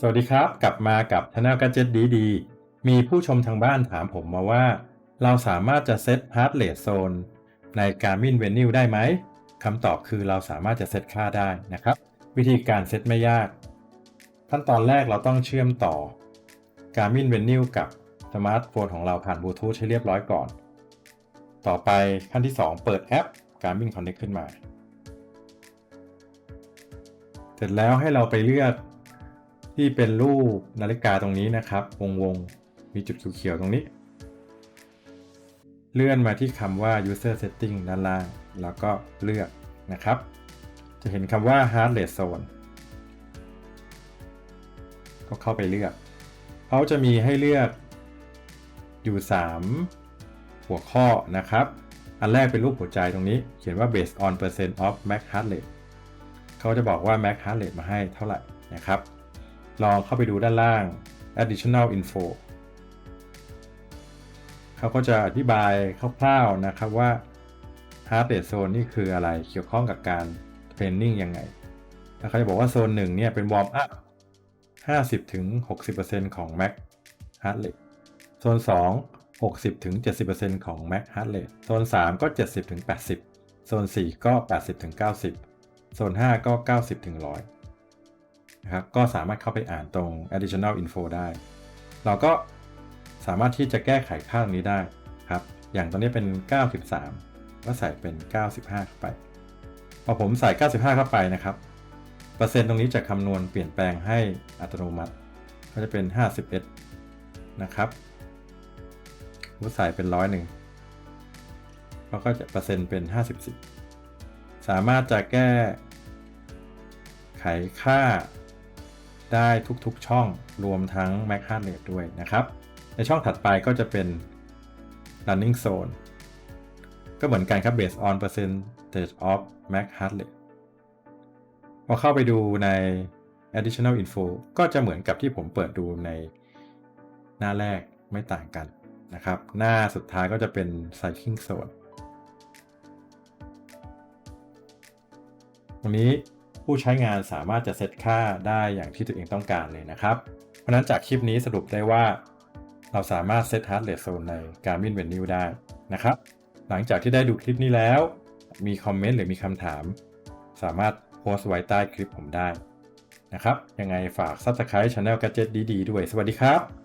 สวัสดีครับ กลับมากับ Channel Gadget ดีดี ๆ มีผู้ชมทางบ้านถามผมมาว่า เราสามารถจะเซต Heart Rate Zone ใน Garmin Venue ได้ไหมคำตอบคือเราสามารถจะเซตค่าได้นะครับ วิธีการเซตไม่ยาก ขั้นตอนแรกเราต้องเชื่อมต่อ Garmin Venue กับสมาร์ทโฟนของเราผ่านบลูทูธให้เรียบร้อยก่อน ต่อไปขั้นที่ 2 เปิดแอป Garmin Connect ขึ้นมา เสร็จแล้วให้เราไปเลือก ที่เป็นรูปนาฬิกาตรงนี้นะครับ วงวงๆมีจุดสีเขียวตรงนี้ เลื่อนมาที่คำว่า user setting ด้านล่าง แล้วก็เลือกนะครับ จะเห็นคำว่า heart rate zone ก็เข้าไปเลือก เขาจะมีให้เลือกอยู่ 3 หัวข้อนะครับ อันแรกเป็นรูปหัวใจตรงนี้ เขียนว่า based on percent of max heart rate เขาจะบอกว่า max heart rate มาให้เท่าไหร่นะครับ ลองเข้าไปดูด้านล่าง additional info เขาก็จะอธิบายคร่าวๆนะครับว่า heart rate zone นี่คืออะไรเกี่ยวข้องกับการ training ยังไงแล้วเขาจะบอกว่าโซนหนึ่งเนี่ยเป็น warm up 50-60%ของ max heart rate โซน 2 60-70%ของ max heart rate โซน 3 ก็ 70-80 โซน 4 ก็ 80-90 โซน 5 ก็ 90-100 นะครับก็สามารถเข้าไปอ่านตรง additional info ได้ เราก็สามารถที่จะแก้ไขค่าตรงนี้ได้ครับ อย่างตอนนี้เป็น 93 ก็ใส่เป็น 95 เข้าไป พอผมใส่ 95 เข้าไปนะครับ เปอร์เซ็นต์ตรงนี้จะคำนวณเปลี่ยนแปลงให้อัตโนมัติ ก็จะเป็น 51 นะครับผมใส่เป็นร้อยหนึ่งแล้วก็จะเปอร์เซ็นต์เป็น 54 สามารถจะแก้ไขค่า ได้ทุกๆช่องรวมทั้ง Mac h a r t r a t e ด้วยนะครับ ในช่องถัดไปก็จะเป็น Running Zone ก็เหมือนกันครับ based on percentage of Mac h a r t r a t e พอเข้าไปดูใน additional info ก็จะเหมือนกับที่ผมเปิดดูในหน้าแรกไม่ต่างกันนะครับ หน้าสุดท้ายก็จะเป็น cycling zone ตรงนี้ ผู้ใช้งานสามารถจะเซตค่าได้อย่างที่ตัวเองต้องการเลยนะครับ เพราะฉะนั้นจากคลิปนี้สรุปได้ว่า เราสามารถเซต heart rate zone ใน Garmin Venue ได้นะครับ หลังจากที่ได้ดูคลิปนี้แล้ว มีคอมเมนต์หรือมีคำถาม สามารถโพสต์ไว้ใต้คลิปผมได้นะครับ ยังไงฝาก Subscribe Channel Gadget ดีๆด้วย สวัสดีครับ